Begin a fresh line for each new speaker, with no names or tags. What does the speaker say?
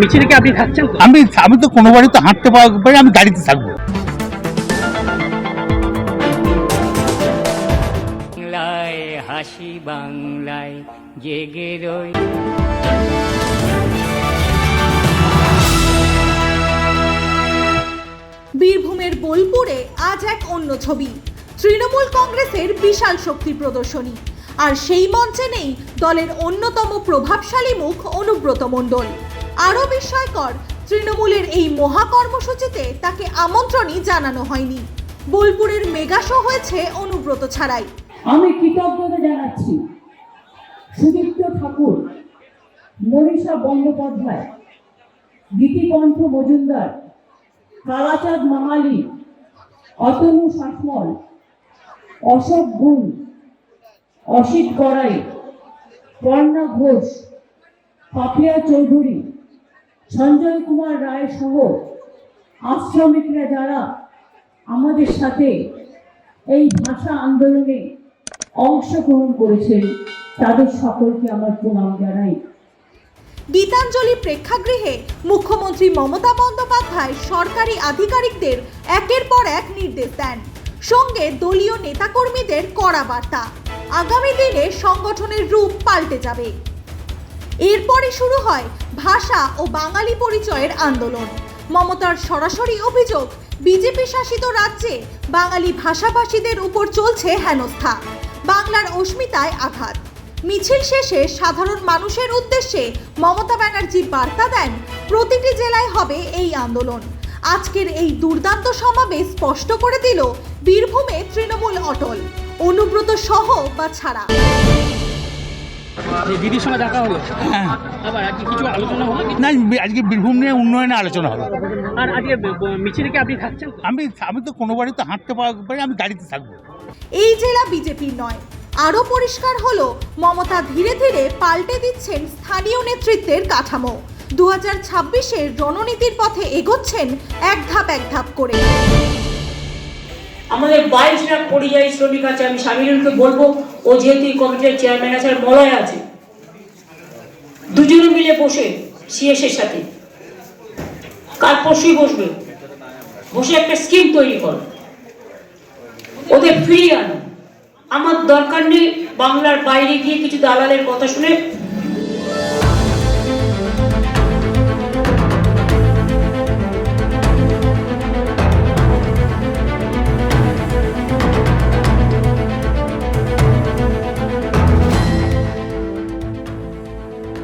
মিছিলে কি আপনি থাকছেন? তো?
আমি আমি তো কোনো বাড়ি তো হাঁটতে পারি আমি গাড়িতে থাকব।
বাংলায় হাসি বাংলায় জেগে রই।
বীরভূমের বোলপুরে আজ এক অন্য ছবি। তৃণমূল কংগ্রেসের বিশাল শক্তি প্রদর্শনী। আর সেই মঞ্চে নেই দলের অন্যতম প্রভাবশালী মুখ অনুব্রত মণ্ডল। আরও বিস্ময়কর, তৃণমূলের এই মহাকর্মসূচিতে তাকে আমন্ত্রণই জানানো হয়নি। বোলপুরের মেগা শো হয়েছে অনুব্রত ছাড়াই।
আমি কৃতজ্ঞতা জানাচ্ছি সুদীপ্ত ঠাকুর, মনীষা বন্দ্যোপাধ্যায়, গীতিকণ্ঠ মজুমদার, কালাচাঁদ মাহালি, অতনু শাসমল, অশোক গুণ, অসিত গড়াই, পর্ণা ঘোষ পাপিয়া চৌধুরী সঞ্জয় কুমার রায় সহ আশ্রমিকরা যারা আমাদের সাথে এই ভাষা আন্দোলনে অংশগ্রহণ করেছেন, তাদের সকলকে আমার প্রণাম জানাই।
গীতাঞ্জলি প্রেক্ষাগৃহে মুখ্যমন্ত্রী মমতা বন্দ্যোপাধ্যায় সরকারি আধিকারিকদের একের পর এক নির্দেশ দেন। সঙ্গে দলীয় নেতাকর্মীদের কড়া বার্তা। আগামী দিনে সংগঠনের রূপ পাল্টে যাবে। এরপরে শুরু হয় ভাষা ও বাঙালি পরিচয়ের আন্দোলন। মমতার সরাসরি অভিযোগ, বিজেপি শাসিত রাজ্যে বাঙালি ভাষাভাষীদের উপর চলছে হেনস্থা। বাংলার অস্মিতায় আঘাত। মিছিল শেষে সাধারণ মানুষের উদ্দেশ্যে মমতা ব্যানার্জি বার্তা দেন, প্রতিটি জেলায় হবে এই আন্দোলন। আজকের এই দুর্দান্ত সমাবেশ স্পষ্ট করে দিল বীরভূমে তৃণমূল অটল। অনুব্রত সহ বা ছাড়া।
দিদির সঙ্গে দেখা হলো?
হ্যাঁ।
আবার আজকে কিছু আলোচনা হলো
না আজকে বীরভূম নিয়ে উন্নয়নে আলোচনা হবে
আর আজকে ব- ব- মিছিলে কি আপনি থাকছেন?
আমি আমি তো কোনো বাড়ি তো হাঁটতে পারি আমি গাড়িতে থাকব।
এই জেলা বিজেপির নয় আরও পরিষ্কার হলো মমতা ধীরে ধীরে পাল্টে দিচ্ছেন স্থানীয় নেতৃত্বের কাঠামো। দু হাজার ছাব্বিশের রণনীতির পথে এগোচ্ছেন এক ধাপ এক ধাপ করে।
আমাদের বাইশ লাখ পরিযায়ী শ্রমিক আছে, আমি স্বামীরকে বলব, ও যেহেতু কমিটির চেয়ারম্যান আছে মলয় আছে, দুজনে মিলে বসে সিএস এর সাথে। কাল পরশুই বসবে। বসে একটা স্কিম তৈরি করো। ওদের ফিরিয়ে আনো। আমার দরকার নেই বাংলার বাইরে গিয়ে কিছু দালালের কথা শুনে